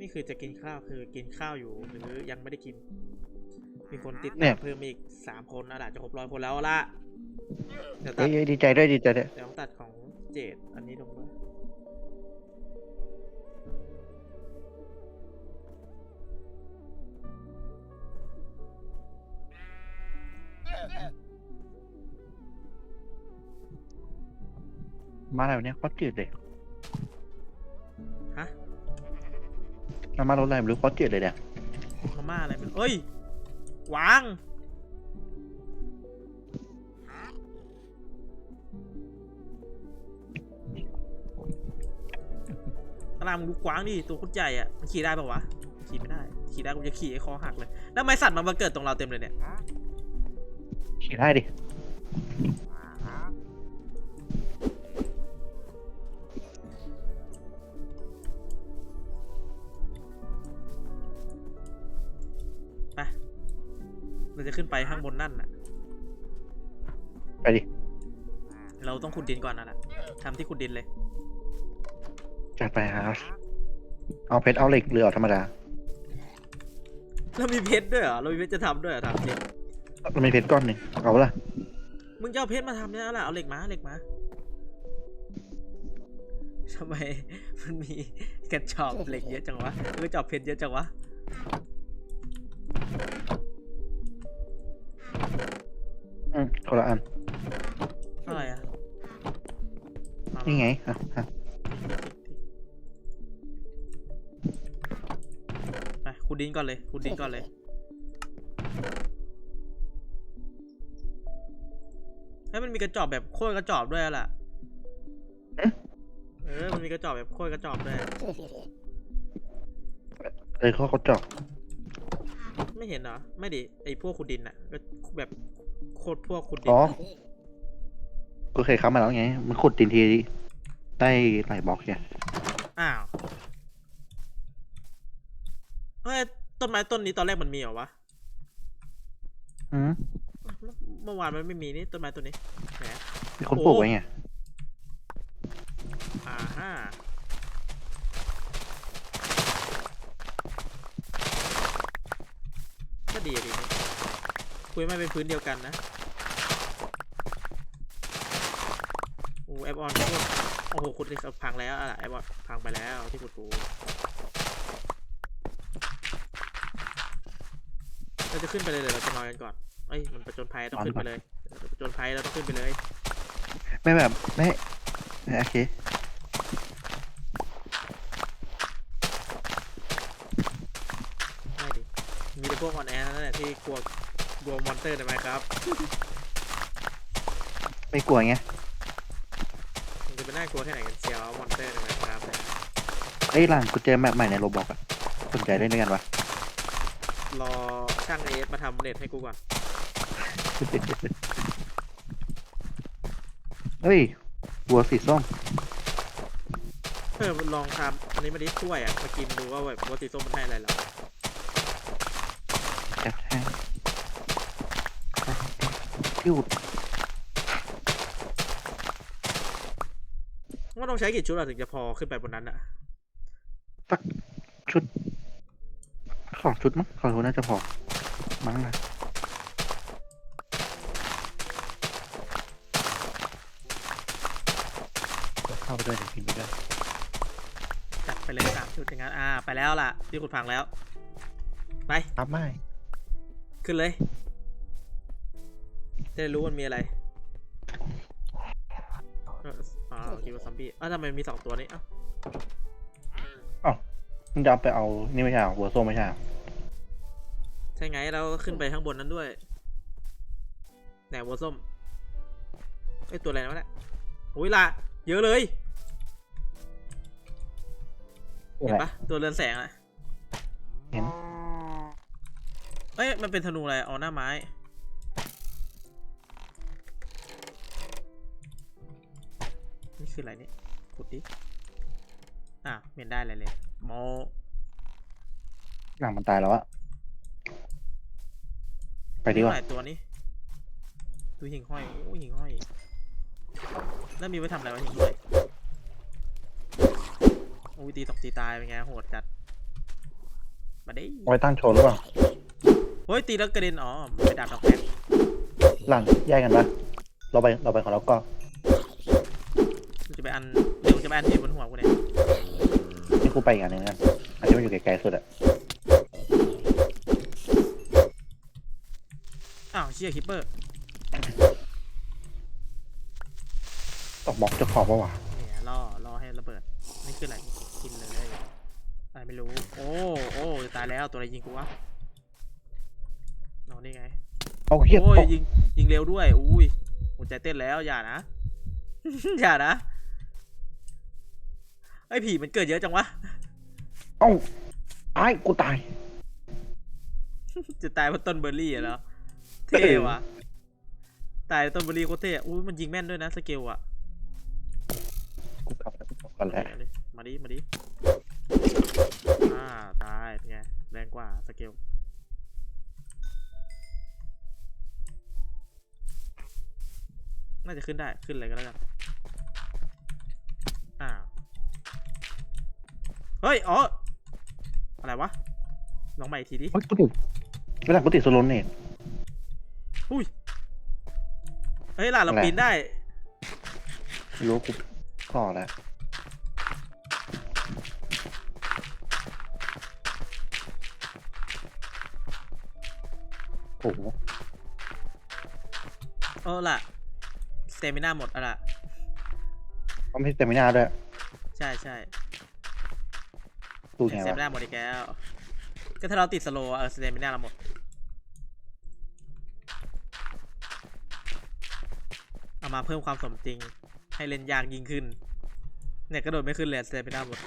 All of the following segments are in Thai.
นี่คือจะกินข้าวคือกินข้าวอยู่หรือยังไม่ได้กิน มีคนติดเนี่ตาย มเพิ่มอีกสามคนอาจจะครบร้อยคนแล้วละเดี๋ยวตัเฮ้ดยเฮ้ยดีใจด้วยดีใจด้วยเดี๋ยวต้องตัดของเจดอันนี้ลงด้วยมาอะไรวะเนี่ยโคตรจืดเลย มามารถอะไรไม่รู้โคตรจืดเลยเนี่ยมาม่าอะไรมันเอ้ยวางอารามงดูกว้างดิตัวโคุดใหญ่อะมันขี่ได้ปะวะ ขี่ไม่ได้ ขี่ได้กูจะขี่ไอ้คอหักเลย แล้วทำไมสัตว์มันมาเกิดตรงเราเต็มเลยเนี่ย ขี่ได้ดิ ขุดดินก่อนนั่นแหละทำที่ขุดดินเลย จัดไปครับ เอาเพชรเอาเหล็กหรือเอาธรรมดาเรามีเพชรด้วยเหรอเรามีเพชรจะทำด้วยเหรอถามจริงเรามีเพชรก้อนหนึ่งเอาละมึงจะเอาเพชรมาทำเนี่ยแหละเอาเหล็กมาเหล็กมาทำไมมันมีกระจอบเหล็กเยอะจังวะกระจอบเพชรเยอะจังวะอืมคนละอัน นี่ไงอะอะไปขุดดินก่อนเลยขุดดินก่อนเลยให้ยมันมีกระจอบแบบโค่นกระจอบด้วยอะล่ะ เออ มันมีกระจอบแบบโค่นกระจอบด้วยเลยข้อกระจอกไม่เห็นเหรอ ไม่ดิ ไอพวกขุดดินอะก็แบบโคตรพวกขุดดิอ๋นออะ ก็เคยค้ามาแล้วไง มันขุดดินทีได้หลายบล็อกเนี่ยอ้าวเฮ้ยต้นไม้ต้นนี้ตอนแรกมันมีเหรอวะ อืมเมื่อวานมันไม่มีนี่ต้นไม้ต้นนี้แหมมีคนปลูกไว้ไงอ่าฮะก็ดีอะดีนี่คุยไม่เป็นพื้นเดียวกันนะโอนพวกโอ้โหขุดที่พังแล้วอะแอปออนพังไปแล้วที่ขุดกูเราจะขึ้นไปเลยเดี๋ยวเราจะนอนกันก่อนเอ้ยมันประจนภัยต้องขึ้นไปเลยประจนภัยเราต้องขึ้นไปเลยไม่แบบไม่ไม่โอเคไม่ดิมีแต่พวกออนแอร์นั่นแหละที่กลัวกลัวมอนเตอร์ใช่ไหมครับ ไม่กลัวไง จะเป็นน่ากลัวแค่ไหนกันเชียวมอนเตอร์ใช่ไหมครับเนี่ยเอ้ยหลังกูเจอแมปใหม่ในโรบอกอะสนใจเล่นด้วยกันวะรอช่างเอสมาทำเน็ตให้กูก่อน เฮ้ยวัวสีส้มเออลองทำอันนี้มาดิถ้วยอะมากินดูว่าแบบว่าสีส้มมันให้อะไรเราแอบแทงพิว ว่าต้องใช้กี่ชุดอะถึงจะพอขึ้นไปบนนั้นอะชุดสองชุดมั้งสองชุดน่าจะพอ มั้งนะเข้าไปด้วยเดี๋ยวกินไปด้วยจัดไปเลยสามชุดอย่างนั้นอ่า ไปแล้วล่ะที่ขุดพังแล้ว ไปครับไม่ ขึ้นเลย จะได้รู้มันมีอะไร คิดว่าซอมบี้อ้าวทำไมมีสองตัวนี้อ้าวมึงจะเอาไปเอา นี่ไม่ใช่เหรอวัวส้มไม่ใช่เหรอใช่ไงเราก็ขึ้นไปข้างบนนั้นด้วยไหนวัวส้มไอยตัวอะไรนะวะเนี่ยโอ้ยละเยอะเลยเห็นปะตัวเรือนแสงอะเห็น เอ้ยมันเป็นธนูอะไรอ๋อหน้าไม้ คืออะไรเนี่ยขุดดิ อะไม่เห็นได้อะไรเลยโมหลังมันตายแล้วอะไปดีกว่าหลายตัวนี้ดูหิ่งห้อย โอ้ยหิ่งห้อยแล้วมีไว้ทำอะไรวะหิ่งห้อยโอ้ยตีตกตีตายเป็นไงโหดจัด มาดิเอาไว้ตั้งโชว์หรือเปล่า เฮ้ยตีแล้วกระเด็นอ๋อมันไปดับดอกแป๊กหลังแยกกันปะเราไปเราไปของเราก็กูจะ ไปอันเดี๋ยวกูจะไปอันที่อยู่บนหัวกูเนี่ยที่กูไปอีกอันหนึ่งกันอันที่มันอยู่ไกลๆสุดอะอ้าวเชี่ยคิปเปอร์ตกบล็อกเจะของปะวะเนี่ยล่อล่อให้ระเบิดนี่คืออะไรกินเลยอะไรไม่รู้โอ้โอ้จะตายแล้วตัวอะไรยิงกูวะนอนนี่ไงเอาเฮียโอ้ยตกยิงยิงเร็วด้วยอุ้ยหัวใจเต้นแล้วอย่านะ อย่านะ ไอ้ผีมันเกิดเยอะจังวะ เอ้าไอ้ายกูตาย จะตายเพราะต้นเบอร์รี่อะเหรอเท่ว่ะตายต้นเบอร์รี่โคตรเท่อุ้ยมันยิงแม่นด้วยนะสเกลอะกูกลับแล้วกูกลับกันแล้วเอาดิมาดิ มาดิ อ่า ตายเป็นไงแรงกว่าสเกลน่าจะขึ้นได้ขึ้นเลยก็แล้วกัน เฮ้ย อ๋อ อะไรวะ ลองใหม่อีกทีดิ เฮ้ยกูติดเวลากูติดโซโลนเนี่ยอุ้ย เฮ้ยหล่ะเราอะไร ปีนได้ไม่รู้กูก่อแล้ว โอ้โหเออล่ะสเตมิน่าหมดอะล่ะ เขาไม่แต่ไม่น่าด้วย ใช่ใช่ ดูสไงเตมิวะน่าหมดอีกแล้ว ก็ถ้าเราติดสโลว์อะเออสเตมิน่าเราหมด เอามาเพิ่มความสมจริง ให้เล่นยากยิ่งขึ้น เนี่ยกระโดดไม่ขึ้นเลยสเตมิน่าหมด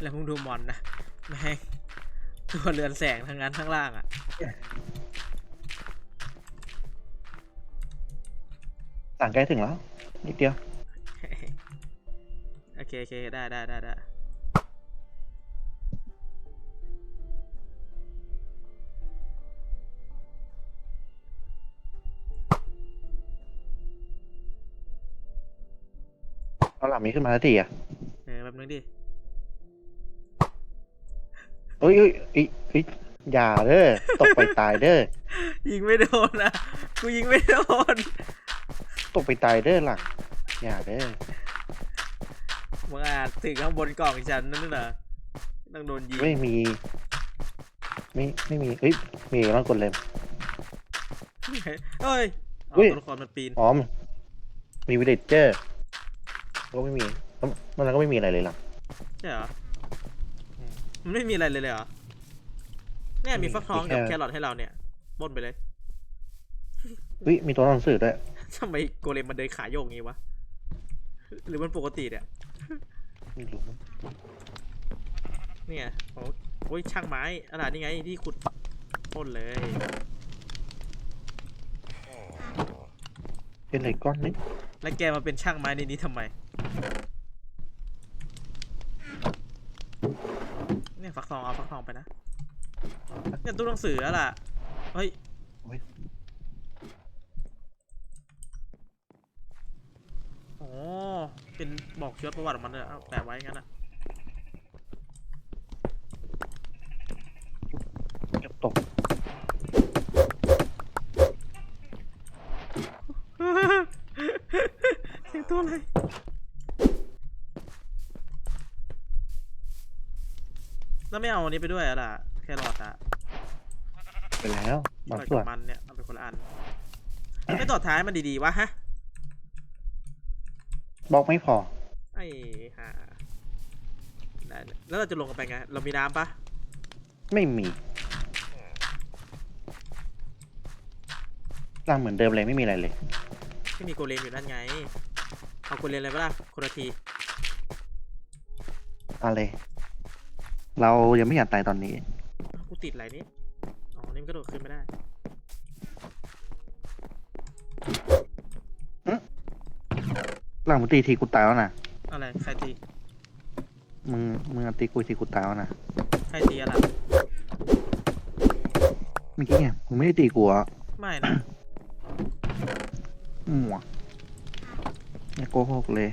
แล้วมึงดูมอนนะแม่งตัวเรือนแสงทั้งนั้นทั้งล่างอะต่างใกล้ถึงแล้วนิดเดียว โอเคโอเคได้ได้ได้ได้เอาหลังนี้ขึ้นมาสักทีอะเออแบบนึงดิเอ้ยเอ้ยเอ้ยเอ้ยอย่าเด้อตกไปตายเด้อยิงไม่โดนนะกูยิงไม่โดนตกไปตายเด้อหลังอย่าเด้อ มึงอาจถึงข้างบนกล่องฉันนั่นน่ะต้องโดนยิงไม่มี ไม่ไม่มีเอ้ยมีมันกดเลยเฮ้ยอ๋ออุ้ย ตัวละครมันปีนอ๋อมมีวิลเลจเจอร์ก็ไม่มีมันมันก็ไม่มีอะไรเลยหลังใช่เหรออืมมันไม่มีอะไรเลยเลยเหรอเนี่ยไม่มีมีฟักทองมีแค่กับแครอทให้เราเนี่ยบนไปเลยเฮ้ยมีตัวหนังสือด้วยทำไมโกเลมมันเดินขาโยกงี้วะ หรือมันปกติเนี่ย ไม่รู้เนี่ยโอ้โอ้ยช่างไม้อะไรนี่ไงที่ขุดพ่นเลยเป็นอะไรก้อนนี้แล้วแกมาเป็นช่างไม้ในนี้ทำไม เนี่ยฟักทองเอาฟักทองไปนะเนี่ยตู้หนังสือแล้วล่ะ เฮ้ยอ๋อ เป็นบอกชีวประวัติของมันเลยเอาแปะไว้งั้นอะเก็บตกเสียงตัวอะไรแล้วไม่เอาอันนี้ไปด้วยอะล่ะ แครอทอะไปแล้วบางกับส่วนมันเนี่ยเอาไปคนละอันไม่ต่อท้ายมันดีๆวะฮะ บล็อกไม่พอ ไอ้ห่าได้เลยแล้วเราจะลงกันไปไง เรามีน้ำปะไม่มีร่างเหมือนเดิมเลยไม่มีอะไรเลย ไม่มีโกเลมอยู่นั่นไง เอาโกเลมเลยปะล่ะคนละทีอะไร เรายังไม่อยากตายตอนนี้อ้าวกูติดอะไรนี่อ๋อนี่มันกระโดดขึ้นไม่ได้ ร่างมึงตีทีกูตายแล้วนะอะไรใครตีมึงมึงตีกูทีกูตายแล้วนะใครตีอะไรเมื่อกี้ไงมึงไม่ได้ตีกูอะไม่นะมั่วอย่าโกหกเลย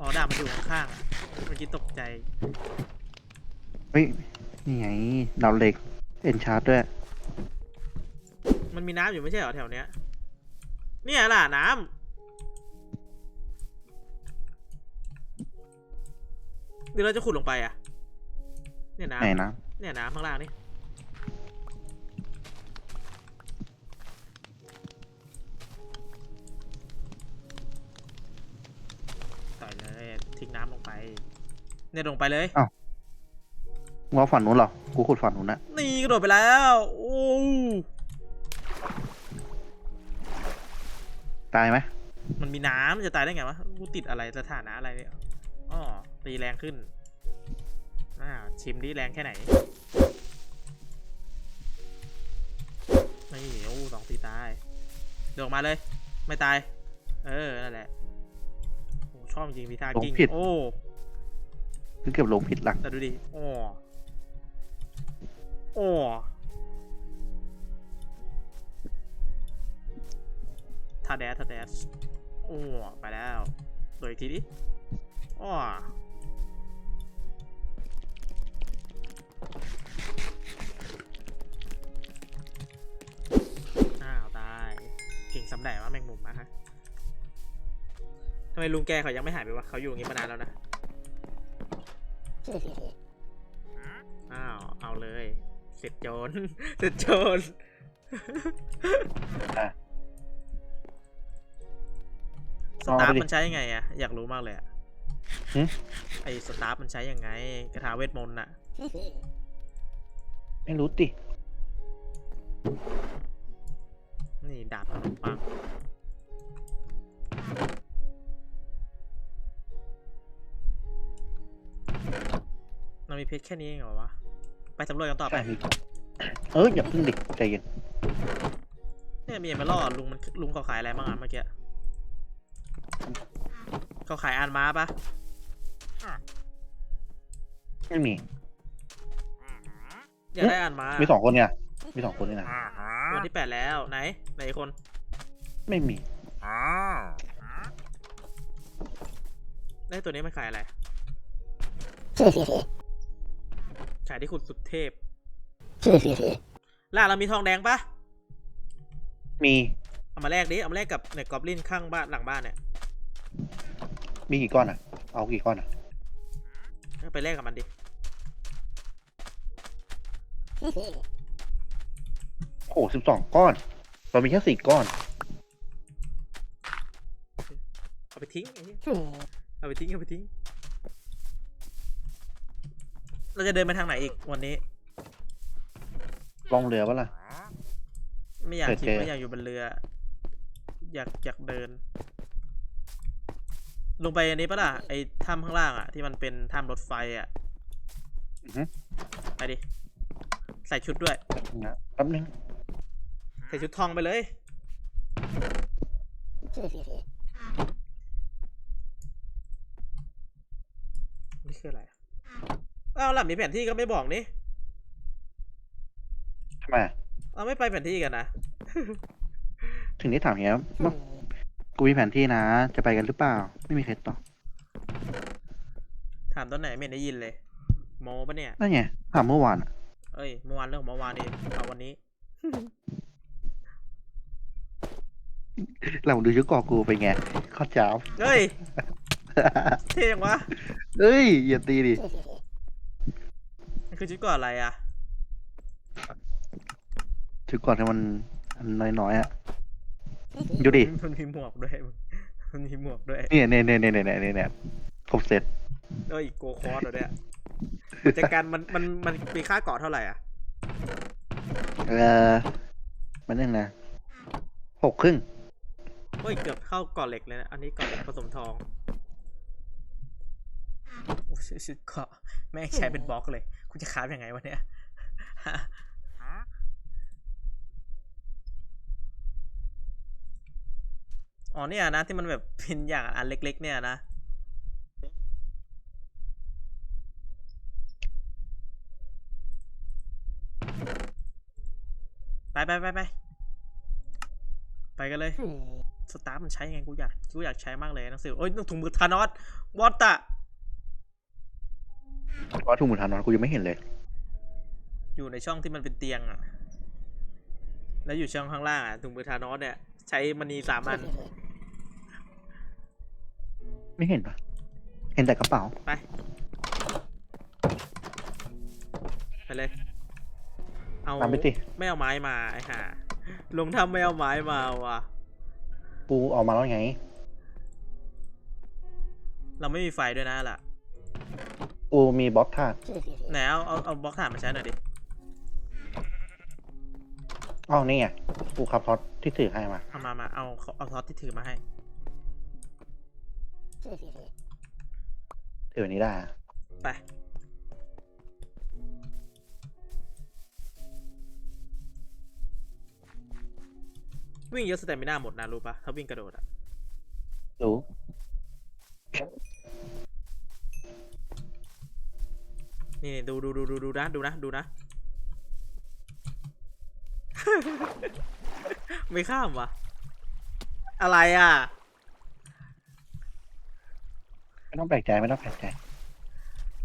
อ๋อดาบมันอยู่ข้างๆอะเมื่อกี้ตกใจฮ้ยนี่ไงดาวเหล็กเอ็นชาร์ดด้วยมันมีน้ำอยู่ไม่ใช่เหรอแถวเนี้ยเนี่ยล่ะน้ำ เดี๋ยวเราจะขุดลงไปอะ เนี่ยไหนน้ำนะเนี่ยน้ำข้างล่างนี่ต่อยเลยทิ้งน้ำลงไป เนี่ยลงไปเลย มึงว่าฝั่งนู้นเหรอ กูขุดฝั่งนู้นนะนี่กระโดดไปแล้ว โอ้ตายไหมมันมีน้ำจะตายได้ไงวะ กูติดอะไรสถานะอะไรเนี่ยอ๋อ ตีแรงขึ้น อ่า ชิมดิแรงแค่ไหนนี่โอ้สองตีตายเดินออกมาเลย ไม่ตาย เออ นั่นแหละโอ้ชอบจริงพิธากิ้ง โอ้คือเกือบลงผิดหลังแต่ดูดิ โอ้ โอ้ท่าแดสท่าแดสโอ้ ไปแล้ว โดยอีกทีดิอ้อ สำแดงว่าแมงมุมมาฮะทำไมลุงแกเขายังไม่หายไปวะเขาอยู่อย่างนี้มานานแล้วนะ อ้าว เอาเลย เสร็จโจร เสร็จโจร อะสตาร์ฟเอาดิมันใช้ยังไงอะอยากรู้มากเลยอะหึ ไอสตาร์ฟมันใช้ยังไงกระทาเวทมนต์อะไม่รู้ติ นี่ดาบขนมปังมันมีเพชรแค่นี้เองเหรอวะ ไปสำรวจกันต่อไปใช่มีเอออย่าเพิ่งดิใจเย็นเนี่ยมีเอเมอรัลด์ลุงมันลุงเขาขายอะไรบ้างอะเมื่อกี้เขาขายอานม้าปะไม่มีอยากได้อานม้ามีสองคนเนี่ย มีสองคนนี่นะวันที่แปดแล้วไหน ไหนอีกคน ไม่มีได้ตัวนี้มันขายอะไร ขายที่ขุดสุดเทพล่าเรามีทองแดงปะมี เอามาแลกดิ เอามาแลกกับเนี่ยกอบลินข้างบ้านหลังบ้านเนี่ย มีกี่ก้อนอะ เอากี่ก้อนอะเอาไปแลกกับมันดิโอ้สิบสองก้อน เรามีแค่สี่ก้อน เอาไปทิ้งไอ้เหี้ยเอาไปทิ้งเอาไปทิ้ง เราจะเดินไปทางไหนอีกวันนี้ ลองเรือปะล่ะ ไม่อยากเปิดคิดเจอไม่อยากอยู่บนเรือ อยากอยากเดิน ลงไปอันนี้ปะล่ะไอ้ถ้ำข้างล่างอะที่มันเป็นถ้ำรถไฟอะอือฮึไปดิ ใส่ชุดด้วยนะแป๊บนึง ใส่ชุดทองไปเลย นี่คืออะไรอะอ้าวหล่ะมีแผนที่ก็ไม่บอกนี่ทำไมอะเอาไม่ไปแผนที่กันนะ ถึงได้ถามเฮียว่ากูมีแผนที่นะ จะไปกันหรือเปล่า ไม่มีใครตอบถามตอนไหนไม่เห็นได้ยินเลย โมปะเนี่ย นั่นไงถามเมื่อวานอะเอ้ยเมื่อวานเรื่องของเมื่อวานเองเอาวันนี้ เราดูชุดเกาะกูเป็นไงข้อจ้าวเฮ้ย เท่ยังวะ เอ้ยอย่าตีดิมันคือชุดก่อนอะไรอะ ชุดเก่อนที่มันอันน้อยๆอะดูดิมันมีหมวกด้วยมันมีหมวกด้วยเนี่ยเนี่ยเนี่ยเนี่ยเนี่ยเนี่ยเนี่ยครบเสร็จเอ้ยโกคอร์สเหรอเนี่ยจากการมันมันมันมีค่าเกาะเท่าไหร่อะ เออมันยังนะหกครึ่ง เฮ้ยเกือบเข้ากาะเหล็กเลยนะ อันนี้กาะเหล็กผสมทองโอ้ชุดเกาะแม่งใช้เป็นบล็อกเลยกูจะคราฟยังไงวะเนี่ยอ๋อเนี่ยนะที่มันแบบเป็นอย่างอันเล็ก ๆ เนี่ยนะไปไปไปไปไปกันเลย สตาร์ทมันใช้ยังไงกูอยากกูอยากใช้มากเลยหนังสือโอ้ยถุงมือธานอสวอตตะเพราะถุงมือทานอนกูยังไม่เห็นเลย อยู่ในช่องที่มันเป็นเตียงอะแล้วอยู่ช่องข้างล่างอะถุงมือทานอสเนี่ย ใช้มณีสามอัน ไม่เห็นปะเห็นแต่กระเป๋า ไป ไปเลย เอา ตามไปสิ ไม่เอาไม้มาไอ้ห่าลงทำไม่เอาไม้มาว่ะ กูออกมาแล้วไง เราไม่มีไฟด้วยนะล่ะกูมีบล็อกธาตุไหนเอาเอาเอาบล็อกถ่านมาใช้หน่อยดิอ๋อนี่ไงกูขับท็อตที่ถือให้มาเอามามาเอาเอาซอสที่ถือมาให้ ถืออันนี้ได้อะไป วิ่งเยอะสเตมิน่าหมดนะรู้ปะถ้าวิ่งกระโดดอะรู้ นี่ดูดูดูดูดูนะดูนะดูนะ ไม่ข้ามวะอะไรอะ ไม่ต้องแปลกใจไม่ต้องแปลกใจ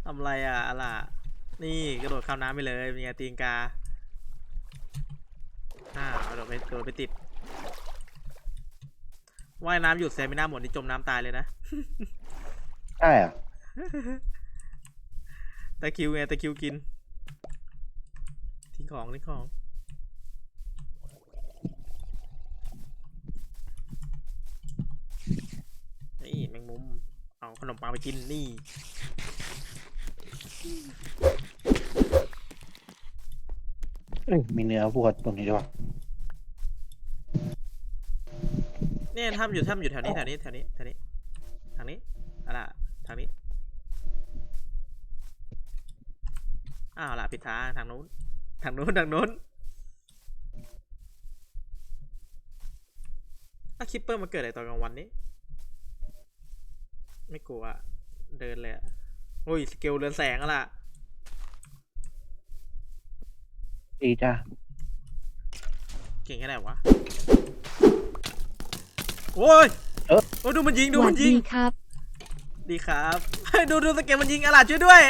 ทำอะไรอะอะไรอะนี่กระโดดข้ามน้ำไปเลยมีไงตีนกา อ่าวกระโดดไปกระโดดไปติด ว่ายน้ำหยุดเซมิน่าหมดนี่จมน้ำตายเลยนะ ใช่อะตะคริวไงตะคริวกิน ทิ้งของทิ้งของ นี่แมงมุม เอาขนมปังไปกินนี่ เอ้ยมีเนื้อวัวตรงนี้ด้วยวะ เนี่ยถ้ำอยู่ถ้ำอยู่แถวนี้แถวนี้แถวนี้แถวนี้ทางนี้อะไรอะทางนี้อ้าวล่ะผิดทางทางนู้นทางนู้นทางนู้นถ้าคิปเปอร์มาเกิดอะไรตอนกลางวันนี้ ไม่กลัวอะเดินเลยอะโอ้ยสเกลเรือนแสงอะล่ะดีจ้าเก่งแค่ไหนวะ โอ้ยเอ้อโอ้ยดูมันยิงดูหวัมันดยิงดีครับ ดีครับดูดูสเกลมันยิงอะล่ะช่วยด้วย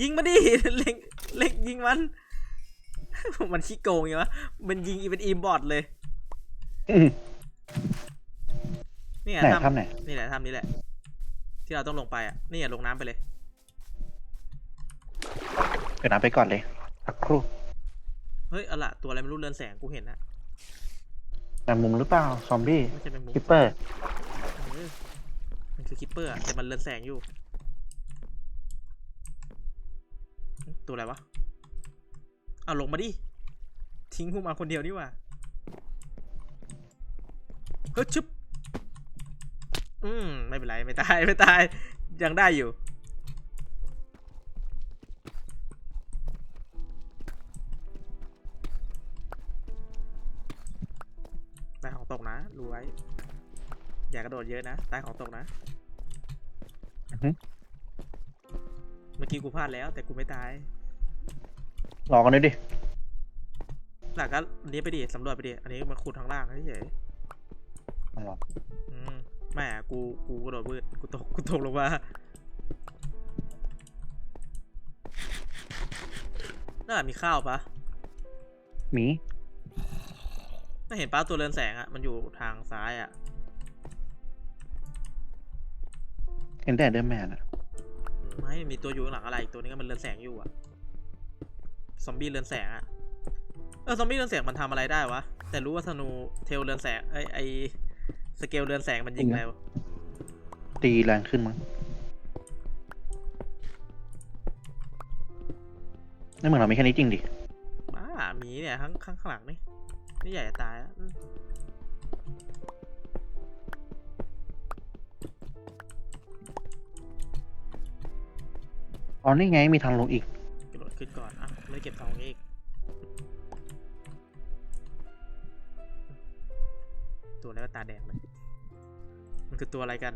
ยิงมาดิ เล็งเล็งยิงมัน มันขี้โกงอย่างวะ มันยิงอีเป็นอีมบอดเลย อื้อนี่ไงไหนททำไหนำนี่แหละทำนี่แหละ ที่เราต้องลงไปอะ นี่อย่าลงน้ำไปเลย เดี๋ยวน้ำไปก่อนเลยสักครู่เฮ้ยเอาล่ะตัวอะไรไม่รู้เรือนแสงกูเห็นนะ แมงมุมหรือเปล่า ซอมบี้ไม่ใช่แมงมุมคิปเปอร์เออมันคือคิปเปอร์อะแต่มันเรือนแสงอยู่ ตัวอะไรวะเอาลงมาดิ ทิ้งกูมาคนเดียวนี่หว่าเฮ้ยชึบอืม ไม่เป็นไร ไม่ตาย ไม่ตาย ยังได้อยู่ ของตกนะรู้ไว้ อย่ากระโดดเยอะนะ ตายของตกนะ อือฮึ เมื่อกี้กูพลาดแล้ว แต่กูไม่ตาย รอกันด้วยดิ หลักก็อันนี้ไปดิสำรวจไปดิ อันนี้มาขุดทางล่างเฉยมารอๆอืมแม่กูกูกระโดดพืดกูตกกูตกลงมาน่ามีข้าวปะ หมี น่าเห็นป้าตัวเรือนแสงอะมันอยู่ทางซ้ายอะเห็นแต่เดอร์แมนอะไม่มีตัวอยู่ข้างหลังอะไรอีกตัวนึงก็มันเรือนแสงอยู่อะซอมบี้เรือนแสงอะเออซอมบี้เรือนแสงมันทำอะไรได้วะ แต่รู้ว่าธนูเทลเรือนแสงไอไอสเกลเรือนแสงมันยิงอะไรวะตีแรงขึ้นมั้งนี่เหมือนเรามีแค่นี้จริงดิบ้าหมีเนี่ยข้างข้างข้างหลังนี่ นี่ใหญ่จะตายแล้วอืมอ๋อนี่ไงมีทางลงอีกกระโดดขึ้นก่อน อะไม่เก็บของอีกตัวแล้วก็ตาแดงเลย มันคือตัวอะไรกัน